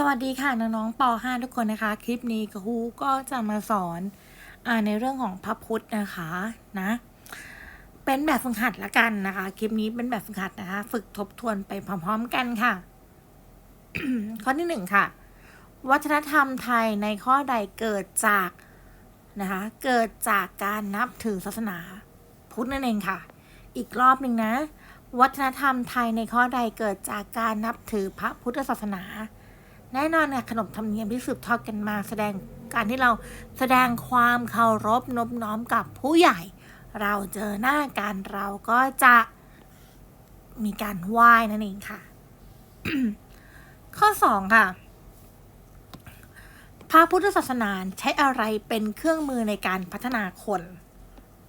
สวัสดีค่ะน้องๆป .5 ทุกคนนะคะ คลิปนี้ครูก็จะมาสอนอาในเรื่องของพระพุทธนะคะนะ เป็นแบบฝึกหัดละกันนะคะ คลิปนี้เป็นแบบฝึกหัดนะคะ ฝึกทบทวนไปพร้อมๆกันค่ะ ข้อที่หนึ่งค่ะ วัฒนธรรมไทยในข้อใดเกิดจากนะคะ เกิดจากการนับถือศาสนาพุทธนั่นเองค่ะ อีกรอบหนึ่งนะ วัฒนธรรมไทยในข้อใดเกิดจากการนับถือพระพุทธศาสนา แน่นอนค่ะขนบธรรมเนียมที่สืบทอดกันมา แสดงการที่เราแสดงความเคารพนบน้อมกับผู้ใหญ่ เราเจอหน้ากันเราก็จะมีการไหว้นั่นเองค่ะ ข้อสองค่ะพระพุทธศาสนาใช้อะไรเป็นเครื่องมือในการพัฒนาคน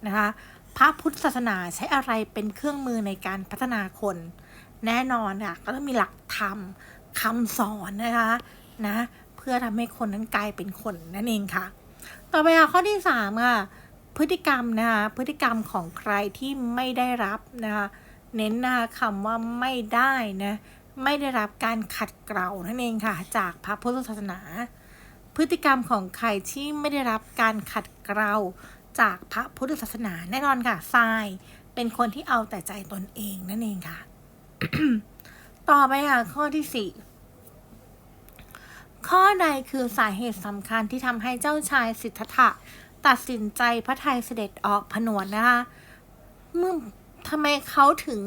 นะคะพระพุทธศาสนาใช้อะไรเป็นเครื่องมือในการพัฒนาคน แน่นอนค่ะก็ต้องมีหลักธรรม คำสอนนะคะนะเพื่อทำให้คนนั้นกลายเป็นคนนั่นเองค่ะ ต่อไปค่ะข้อที่สามค่ะพฤติกรรมนะคะพฤติกรรมของใครที่ไม่ได้รับนะคะเน้นนะคะคำว่าไม่ได้นะไม่ได้รับการขัดเกลานั่นเองค่ะ จากพระพุทธศาสนา พฤติกรรมของใครที่ไม่ได้รับการขัดเกลาจากพระพุทธศาสนาแน่นอนค่ะทรายเป็นคนที่เอาแต่ใจตนเองนั่นเองค่ะ ต่อไปค่ะข้อที่สี่ข้อใดคือสาเหตุสำคัญที่ทำให้เจ้าชายสิทธัตถะตัดสินใจพระทัยเสด็จออกผนวดนะคะเมื่อทำไมเขาถึง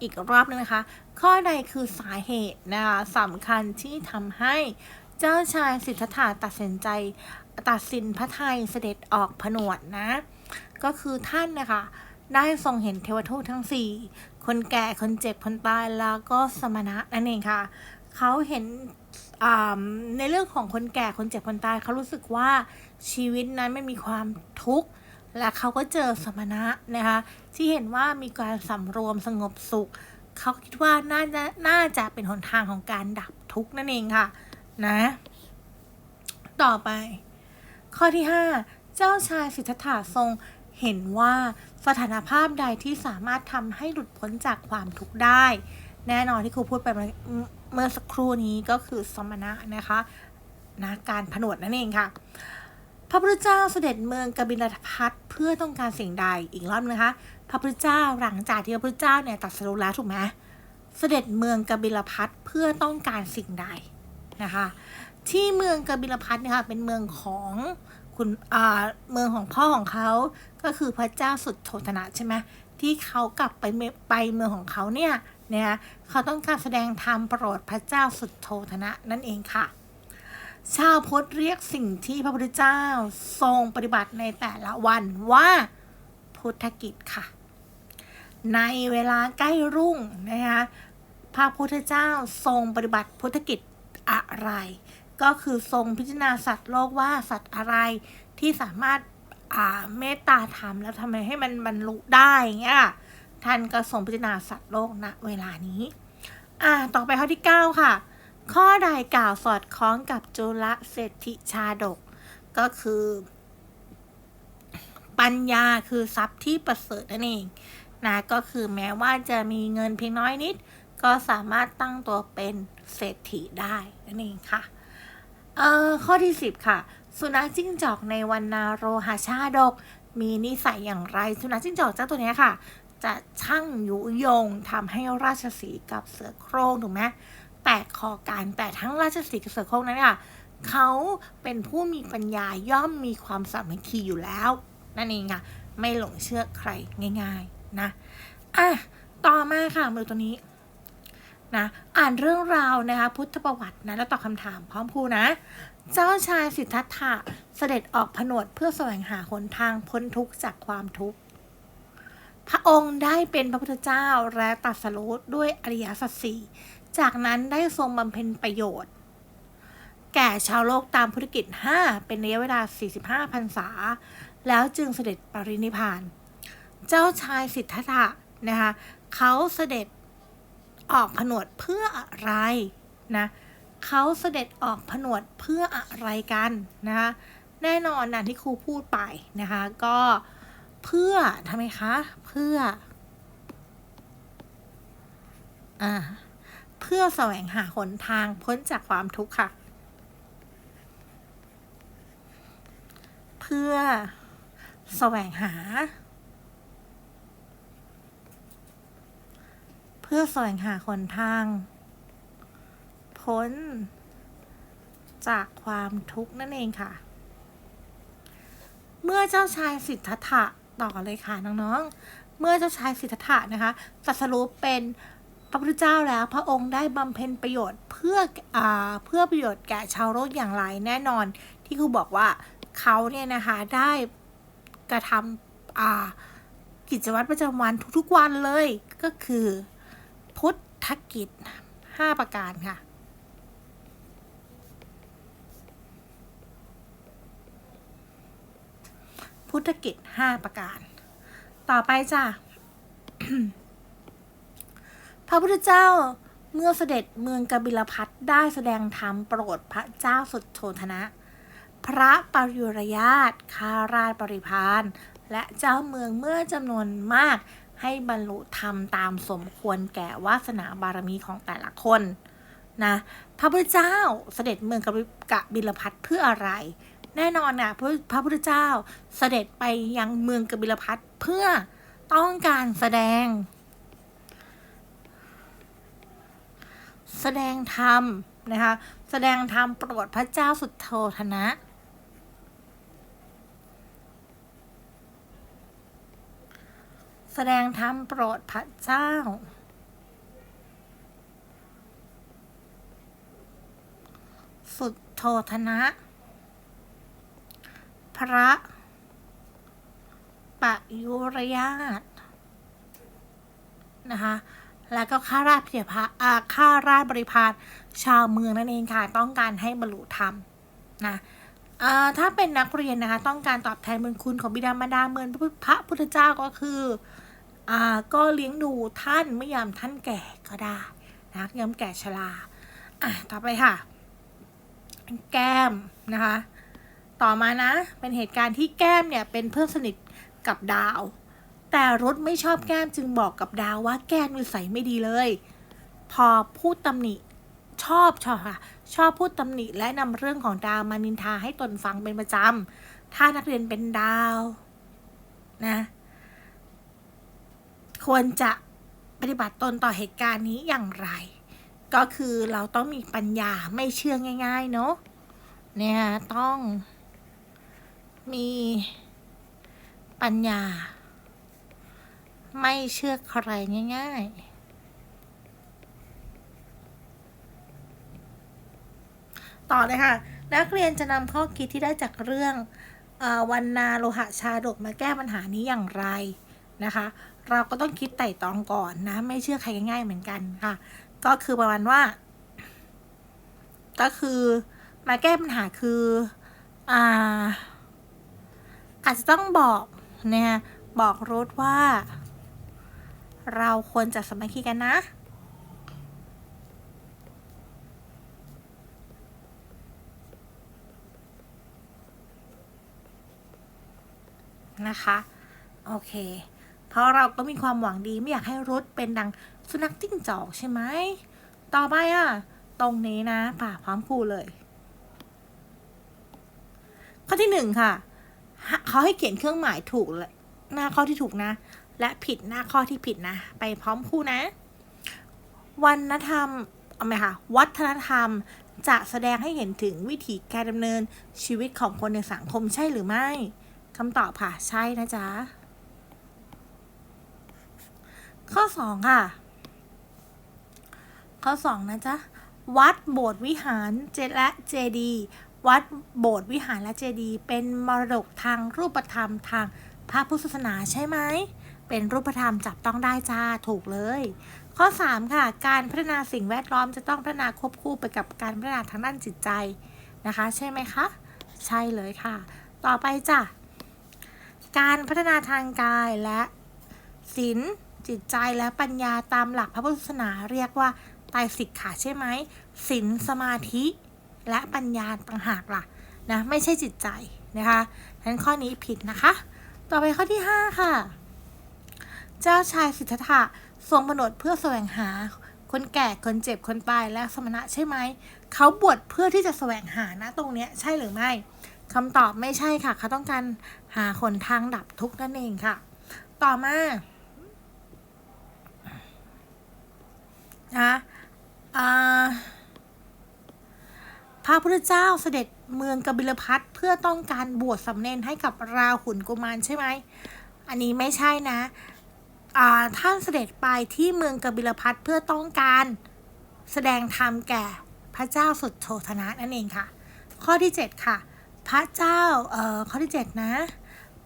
อีกรอบนึงนะคะ ข้อใดคือสาเหตุนะคะสำคัญที่ทำให้เจ้าชายสิทธัตถะตัดสินใจตัดสินพระทัยเสด็จออกผนวดนะ ก็คือท่านนะคะ ได้ทรงเห็นเทวทูตทั้งสี่ คนแก่คนเจ็บคนตายแล้วก็สมณะนั่นเองค่ะ เขาเห็นในเรื่องของคนแก่คนเจ็บคนตายเขารู้สึกว่าชีวิตนั้นไม่มีความทุกข์และเขาก็เจอสมณะนะคะที่เห็นว่ามีการสำรวมสงบสุข เขาคิดว่าน่าจะน่าจะเป็นหนทางของการดับทุกข์นั่นเองค่ะนะต่อไป ข้อที่ 5 เจ้าชายสิทธัตถะทรง เห็นว่าสถานภาพใดที่สามารถทำให้หลุดพ้นจากความทุกข์ได้ แน่นอนที่ครูพูดไปเมื่อสักครู่นี้ก็คือสมณะนะคะนะการผนวดนั่นเองค่ะ พระพุทธเจ้าเสด็จเมืองกบิลพัทเพื่อต้องการสิ่งใดอีกรอบนะคะ พระพุทธเจ้าหลังจากที่พระพุทธเจ้าเนี่ยตัดสรุปแล้วถูกไหมเสด็จเมืองกบิลพัทเพื่อต้องการสิ่งใดนะคะ ที่เมืองกบิลพัทเนี่ยค่ะเป็นเมืองของ คุณเมืองของพ่อของเขาก็คือพระเจ้าสุดโทธนะใช่ไหมที่เขากลับไปไปเมืองของเขาเนี่ยเนี่ยเขาต้องการแสดงธรรมโปรดพระเจ้าสุดโทธนะนั่นเองค่ะ ชาวพุทธเรียกสิ่งที่พระพุทธเจ้าทรงปฏิบัติในแต่ละวันว่าพุทธกิจค่ะ ในเวลาใกล้รุ่งนะคะพระพุทธเจ้าทรงปฏิบัติพุทธกิจอะไร ก็คือทรงพิจารณาสัตว์โลกว่าสัตว์อะไรที่สามารถอาเมตตาธรรมแล้วทำไมให้มันบรรลุได้เงี้ยท่านก็ทรงพิจารณาสัตว์โลกณเวลานี้อ่าต่อไปข้อที่ 9 ค่ะ ข้อใดกล่าวสอดคล้องกับจุลเศรษฐิชาดก ก็คือ ปัญญาคือทรัพย์ที่ประเสริฐนั่นเองนะก็คือแม้ว่าจะมีเงินเพียงน้อยนิด ก็สามารถตั้งตัวเป็นเศรษฐีได้นั่นเองค่ะ เอ่อข้อที่ 10 ค่ะ สุนัขจิ้งจอกในวันนาโรหาชาดก มีนิสัยอย่างไร สุนัขจิ้งจอกเจ้าตัวนี้ค่ะ จะช่างยุยงทำให้ราชสีกับเสือโคร่งถูกไหมแตกคอกันแต่ทั้งราชสีกับเสือโคร่งนั้นค่ะเขาเป็นผู้มีปัญญาย่อมมีความสามัคคีอยู่แล้ว นั่นเองค่ะ ไม่หลงเชื่อใครง่าย ๆ นะอะต่อมาค่ะมือตัวนี้ นะอ่านเรื่องราวนะคะพุทธประวัตินะแล้วตอบคำถามพร้อมพูนะ เจ้าชายสิทธัตถะเสด็จออกผนวดเพื่อแสวงหาหนทางพ้นทุกข์จากความทุกข์พระองค์ได้เป็นพระพุทธเจ้าและตัดสรุปด้วยอริยสัจสี่จากนั้นได้ทรงบำเพ็ญประโยชน์ แก่ชาวโลกตามพุทธกิจ 5 เป็นระยะเวลา 45พรรษา แล้วจึงเสด็จปรินิพาน เจ้าชายสิทธัตถะนะคะเขาเสด็จ ออกผนวดเพื่ออะไรนะเขาเสด็จออกผนวดเพื่ออะไรกันนะคะแน่นอนนะที่ครูพูดไปนะคะก็เพื่อทำไมคะ เพื่ออ่าเพื่อแสวงหาหนทางพ้นจากความทุกข์ค่ะ เพื่อแสวงหา พื่อแสวงหาหนทาง พ้น จากความทุกข์นั่นเองค่ะ เมื่อเจ้าชายสิทธัตถะต่อเลยค่ะน้องๆ เมื่อเจ้าชายสิทธัตถะนะคะตัสรู้เป็นพระพุทธเจ้าแล้วพระองค์ได้บำเพ็ญประโยชน์เพื่ออเพื่อประโยชน์แก่ชาวโลกอย่างไรแน่นอน ที่ครูบอกว่าเขาเนี่ยนะคะได้กระทำกิจวัตรประจำวันทุกๆวันเลยก็คือ พุทธกิจ 5 ประการค่ะ พุทธกิจ 5 ประการ ต่อไปจ้ะพระพุทธเจ้าเมื่อเสด็จเมืองกบิลพัทได้แสดงธรรมโปรดพระเจ้าสุดโทธนะ พระปริยุรญาตคาราชบริพารและเจ้าเมืองเมื่อจำนวนมาก ให้บรรลุธรรมตามสมควรแก่วาสนาบารมีของแต่ละคนนะพระพุทธเจ้าเสด็จเมืองกบกบิลพัทเพื่ออะไร แน่นอนนะพระพระพุทธเจ้าเสด็จไปยังเมืองกบิลพัทเพื่อต้องการแสดง แสดงธรรมนะคะแสดงธรรมโปรดพระเจ้าสุดโทธนะ สดงธรรมโปรดพระเจ้า สุดโทธนะ พระปยุรญาตนะคะ แล้วก็ข้าราชบริพารอ่าข้าราชบริพารชาวเมืองนั่นเองค่ะ ต้องการให้บรรลุธรรมนะถ้าเป็นนักเรียนนะคะ ต้องการตอบแทนบุญคุณของบิดามารดาเมือนพระพุทธเจ้าก็คือ ก็เลี้ยงดูท่านเมื่อยามท่านแก่ก็ได้นะยามแก่ชราอะต่อไปค่ะ แก้มนะคะ ต่อมานะ เป็นเหตุการณ์ที่แก้มเนี่ยเป็นเพื่อนสนิทกับดาว แต่รถไม่ชอบแก้มจึงบอกกับดาวว่าแก้มนิสัยไม่ดีเลย พอพูดตำหนิชอบชอบค่ะชอบพูดตำหนิและนำเรื่องของดาวมานินทาให้ตนฟังเป็นประจำ ถ้านักเรียนเป็นดาวนะ ควรจะปฏิบัติตนต่อเหตุการณ์นี้อย่างไร ก็คือเราต้องมีปัญญาไม่เชื่อง่าย ๆ เนาะเนี่ยต้องมีปัญญา ไม่เชื่อใครง่าย ๆต่อเลยค่ะ นักเรียนจะนำข้อคิดที่ได้จากเรื่องอวันนาโลหะชาดกมาแก้ปัญหานี้อย่างไร นะคะ เราก็ต้องคิดไต่ตรองก่อนนะ ไม่เชื่อใครง่ายๆเหมือนกันค่ะ ก็คือประมาณว่า ก็คือมาแก้ปัญหาคืออ่าอาจจะต้องบอกเนี่ยบอกรุดว่า เราควรจะสมัคคีกันนะนะคะ โอเค เพราะเราก็มีความหวังดีไม่อยากให้รุดเป็นดังสุนัขจิ้งจอกใช่ไหม ต่อไปอะ ตรงนี้นะป่าพร้อมครูเลย ข้อที่หนึ่งค่ะ เขาให้เขียนเครื่องหมายถูกเลยหน้าข้อที่ถูกนะ และผิดหน้าข้อที่ผิดนะ ไปพร้อมครูนะ วันธรรมเอาไหมคะวัฒนธรรมจะแสดงให้เห็นถึงวิถีการดำเนินชีวิตของคนในสังคมใช่หรือไม่คำตอบค่ะ ใช่นะจ๊ะ ข้อสองค่ะ ข้อสองนะจ๊ะ วัดโบสถ์วิหารเจและเจดีวัดโบสถ์วิหารและเจดีเป็นมรดกทางรูปธรรมทางพระพุทธศาสนาใช่ไหม เป็นรูปธรรมจับต้องได้จ้าถูกเลย ข้อ 3 ค่ะ การพัฒนาสิ่งแวดล้อมจะต้องพัฒนาควบคู่ไปกับการพัฒนาทางด้านจิตใจนะคะ ใช่ไหมคะ ใช่เลยค่ะ ต่อไปจ้ะ การพัฒนาทางกายและศีล จิตใจและปัญญาตามหลักพระพุทธศาสนาเรียกว่าไตรสิกขาใช่ไหมศีลสมาธิและปัญญาต่างหากล่ะนะไม่ใช่จิตใจนะคะนั้นข้อนี้ผิดนะคะ ต่อไปข้อที่ 5 ค่ะ เจ้าชายสิทธัตถะทรงผนวดเพื่อแสวงหาคนแก่คนเจ็บคนตายและสมณะใช่ไหม เขาบวชเพื่อที่จะแสวงหานะตรงเนี้ยใช่หรือไม่คำตอบไม่ใช่ค่ะ เขาต้องการหาหนทางดับทุกข์นั่นเองค่ะ ต่อมา นะพระพุทธเจ้าเสด็จเมืองกบิลพัทเพื่อต้องการบวชสำเน็จให้กับราหุลกุมารใช่ไหม อันนี้ไม่ใช่นะท่านเสด็จไปที่เมืองกบิลพัทเพื่อต้องการแสดงธรรมแก่พระเจ้าสุดโทธนะนั่นเองค่ะ ข้อที่ 7 ค่ะ พระเจ้าเอ่อข้อที่ 7 นะ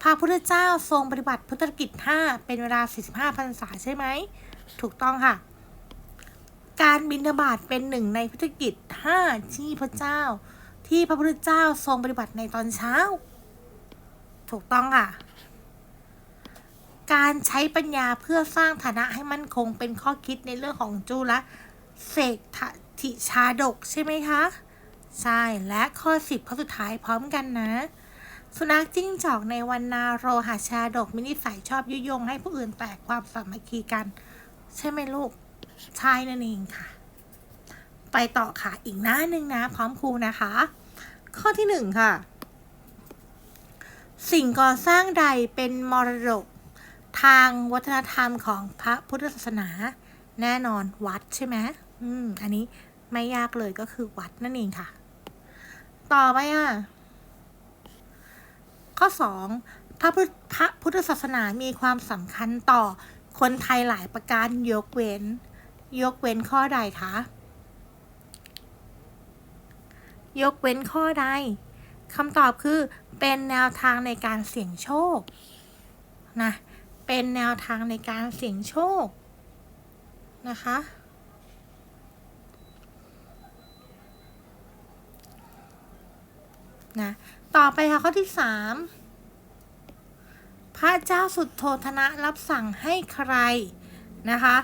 พระพุทธเจ้าทรงปฏิบัติพุทธกิจ 5 เป็นเวลา 45พรรษาใช่ไหม ถูกต้องค่ะ การบิณฑบาตเป็นหนึ่งในพุทธกิจห้าที่พระเจ้า ที่พระพุทธเจ้าทรงปฏิบัติในตอนเช้า ถูกต้องค่ะ การใช้ปัญญาเพื่อสร้างฐานะให้มั่นคงเป็นข้อคิดในเรื่องของจุลเสกทิชาดกใช่ไหมคะ ใช่และข้อสิบข้อสุดท้ายพร้อมกันนะ สุนัขจิ้งจอกในวันนาโรหาชาดกมินิสัยชอบยุยงให้ผู้อื่นแตกความสามัคคีกัน ใช่ไหมลูก ใช่นั่นเองค่ะ ไปต่อค่ะอีกหน้าหนึ่งนะ พร้อมครูนะคะ ข้อที่หนึ่งค่ะ สิ่งก่อสร้างใดเป็นมรดกทางวัฒนธรรมของพระพุทธศาสนา แน่นอนวัดใช่ไหมอืม อันนี้ไม่ยากเลยก็คือวัดนั่นเองค่ะ ต่อไปอะ ข้อสองพระพุทธพระพุทธศาสนามีความสำคัญต่อคนไทยหลายประการยกเว้น ยกเว้นข้อใดคะ ยกเว้นข้อใดคำตอบคือเป็นแนวทางในการเสี่ยงโชคนะเป็นแนวทางในการเสี่ยงโชคนะคะ นะ ต่อไปค่ะข้อที่สามพระเจ้าสุดโทธนะรับสั่งให้ใครนะคะ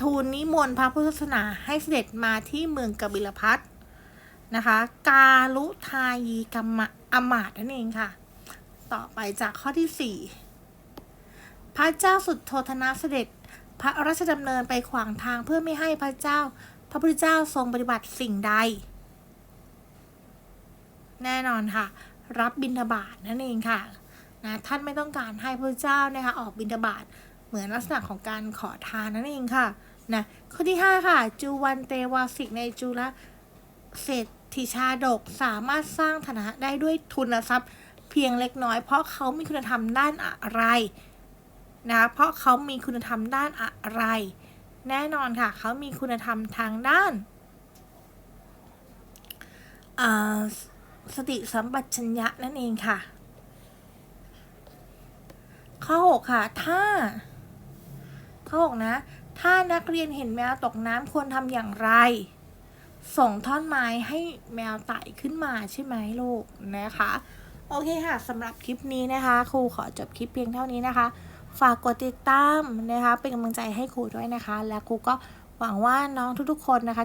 ทูลนิมนต์พระพุทธศาสนาให้เสด็จมาที่เมืองกบิลพัทนะคะ กาลุทายีกัมมะอมาตนั่นเองค่ะ ต่อไปจากข้อที่สี่พระเจ้าสุดโทธนะเสด็จพระราชดำเนินไปขวางทางเพื่อไม่ให้พระเจ้า พระพุทธเจ้าทรงปฏิบัติสิ่งใด แน่นอนค่ะ รับบิณฑบาตนั่นเองค่ะนะท่านไม่ต้องการให้พระเจ้านะคะออกบิณฑบาต เหมือนลักษณะของการขอทานนั่นเองค่ะนะข้อที่ 5 ค่ะ จูวันเตวาสิกในจุลเศรษฐิชาดกสามารถสร้างฐานะได้ด้วยทุนทรัพย์เพียงเล็กน้อย เพราะเขามีคุณธรรมด้านอะไรนะเพราะเขามีคุณธรรมด้านอะไร แน่นอนค่ะ เขามีคุณธรรมทางด้านอ่าสติสัมปชัญญะนั่นเองค่ะ ข้อ 6 ค่ะ ถ้า ขาบอกนะ ถ้านักเรียนเห็นแมวตกน้ำควรทำอย่างไร ส่งท่อนไม้ให้แมวไต่ขึ้นมาใช่ไหมลูกนะคะ โอเคค่ะสำหรับคลิปนี้นะคะ ครูขอจบคลิปเพียงเท่านี้นะคะ ฝากกดติดตามนะคะ เป็นกำลังใจให้ครูด้วยนะคะ และครูก็หวังว่าน้องทุกๆ คนนะคะ